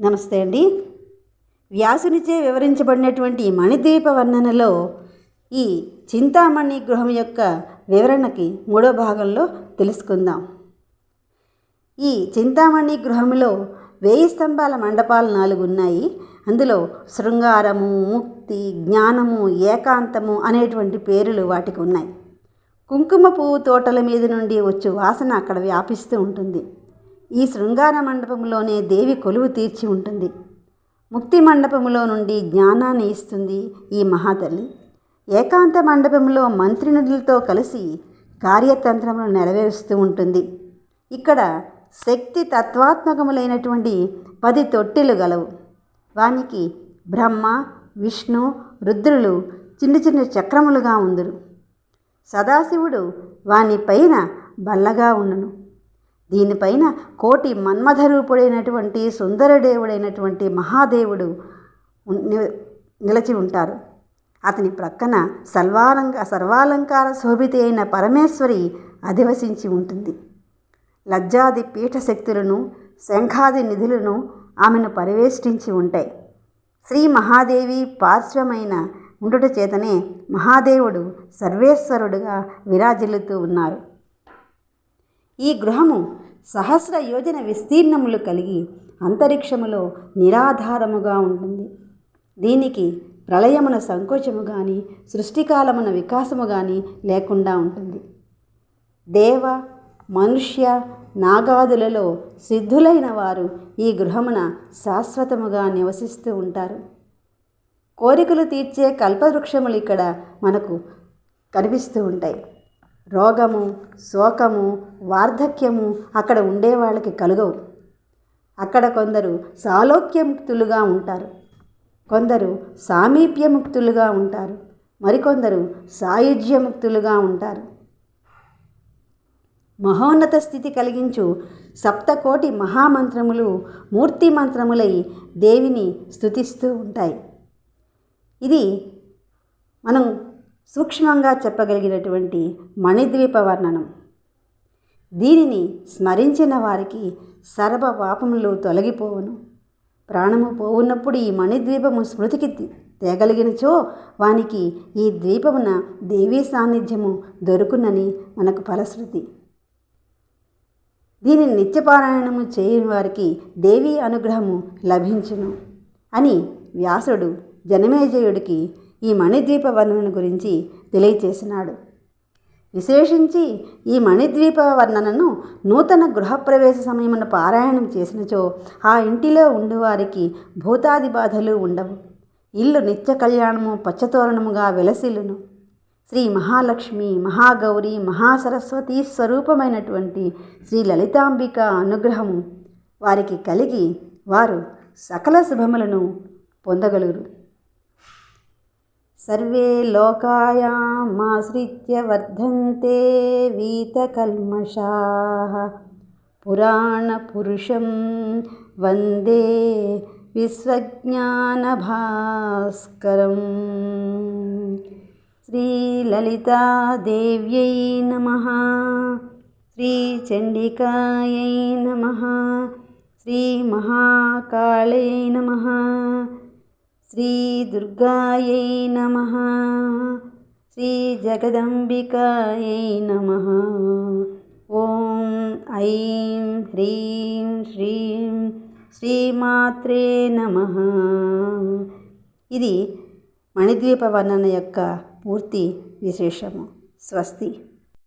నమస్తే అండి. వ్యాసునిచే వివరించబడినటువంటి మణిద్వీప వర్ణనలో ఈ చింతామణి గృహం యొక్క వివరణకి మూడో భాగంలో తెలుసుకుందాం. ఈ చింతామణి గృహంలో వేయి స్తంభాల మండపాలు నాలుగు ఉన్నాయి. అందులో శృంగారము ముక్తి జ్ఞానము ఏకాంతము అనేటువంటి పేర్లు వాటికి ఉన్నాయి. కుంకుమ పువ్వు తోటల మీద నుండి వచ్చే వాసన అక్కడ వ్యాపిస్తూ ఉంటుంది. ఈ శృంగార మండపంలోనే దేవి కొలువు తీర్చి ఉంటుంది. ముక్తి మండపంలో నుండి జ్ఞానాన్ని ఇస్తుంది ఈ మహాతల్లి. ఏకాంత మండపంలో మంత్రినులతో కలిసి కార్యతంత్రమును నెరవేరుస్తూ ఉంటుంది. ఇక్కడ శక్తి తత్వాత్మకములైనటువంటి పది తొట్టెలు గలవు. వానికి బ్రహ్మ విష్ణు రుద్రులు చిన్న చిన్న చక్రములుగా ఉందురు. సదాశివుడు వాని పైన బల్లగా ఉండును. దీనిపైన కోటి మన్మధరూపుడైనటువంటి సుందరదేవుడైనటువంటి మహాదేవుడు నిలిచి ఉంటారు. అతని ప్రక్కన సర్వాలంక సర్వాలంకార శోభిత అయిన పరమేశ్వరి అధివసించి ఉంటుంది. లజ్జాది పీఠశక్తులను శంఖాది నిధులను ఆమెను పరివేష్టించి ఉంటాయి. శ్రీ మహాదేవి పార్శ్వమైన ఉండుట చేతనే మహాదేవుడు సర్వేశ్వరుడుగా విరాజిల్లుతూ ఉన్నారు. ఈ గృహము సహస్ర యోజన విస్తీర్ణములు కలిగి అంతరిక్షములో నిరాధారముగా ఉంటుంది. దీనికి ప్రళయమున సంకోచము కానీ సృష్టికాలమున వికాసము కానీ లేకుండా ఉంటుంది. దేవ మనుష్య నాగాదులలో సిద్ధులైన వారు ఈ గృహమున శాశ్వతముగా నివసిస్తూ ఉంటారు. కోరికలు తీర్చే కల్పవృక్షములు ఇక్కడ మనకు కనిపిస్తూ ఉంటాయి. రోగము శోకము వార్ధక్యము అక్కడ ఉండే వాళ్ళకి కలుగవు. అక్కడ కొందరు సాలోక్యముక్తులుగా ఉంటారు. కొందరు సామీప్యముక్తులుగా ఉంటారు. మరికొందరు సాయుధ్యముక్తులుగా ఉంటారు. మహోన్నత స్థితి కలిగించు సప్తకోటి మహామంత్రములు మూర్తి మంత్రములై దేవిని స్థుతిస్తూ ఉంటాయి. ఇది మనం సూక్ష్మంగా చెప్పగలిగినటువంటి మణిద్వీప వర్ణనం. దీనిని స్మరించిన వారికి సర్వ పాపములు తొలగిపోవును. ప్రాణము పోవున్నప్పుడు ఈ మణిద్వీపము స్మృతికి తేగలిగినచో వానికి ఈ ద్వీపమున దేవీ సాన్నిధ్యము దొరుకునని మనకు ఫలశ్రుతి. దీనిని నిత్యపారాయణము చేయని వారికి దేవీ అనుగ్రహము లభించును అని వ్యాసుడు జనమేజయుడికి ఈ మణిద్వీప వర్ణన గురించి తెలియచేసినాడు. విశేషించి ఈ మణిద్వీప వర్ణనను నూతన గృహప్రవేశ సమయమున పారాయణం చేసినచో ఆ ఇంటిలో ఉండువారికి భూతాది బాధలు ఉండవు. ఇల్లు నిత్య కళ్యాణము పచ్చతోరణముగా వెలసిల్లును. శ్రీ మహాలక్ష్మి మహాగౌరి మహాసరస్వతి స్వరూపమైనటువంటి శ్రీ లలితాంబిక అనుగ్రహము వారికి కలిగి వారు సకల శుభములను పొందగలుగురు. सर्वे लोकायामाश्रित्य वर्धन्ते वीतकल्मषाः। पुराणपुरुषं वन्दे विश्वज्ञानभास्करम्। श्रीललितादेव्यै नमः। श्रीचण्डिकायै नमः। श्रीमहाकालै नमः। శ్రీదుర్గాయై నమ శ్రీ శ్రీజగదంబికాయై నమ ఓం ఐం హ్రీం శ్రీం శ్రీమాత్రే నమ ఇది మణిద్వీప వర్ణన యొక్క పూర్తి విశేషము. స్వస్తి.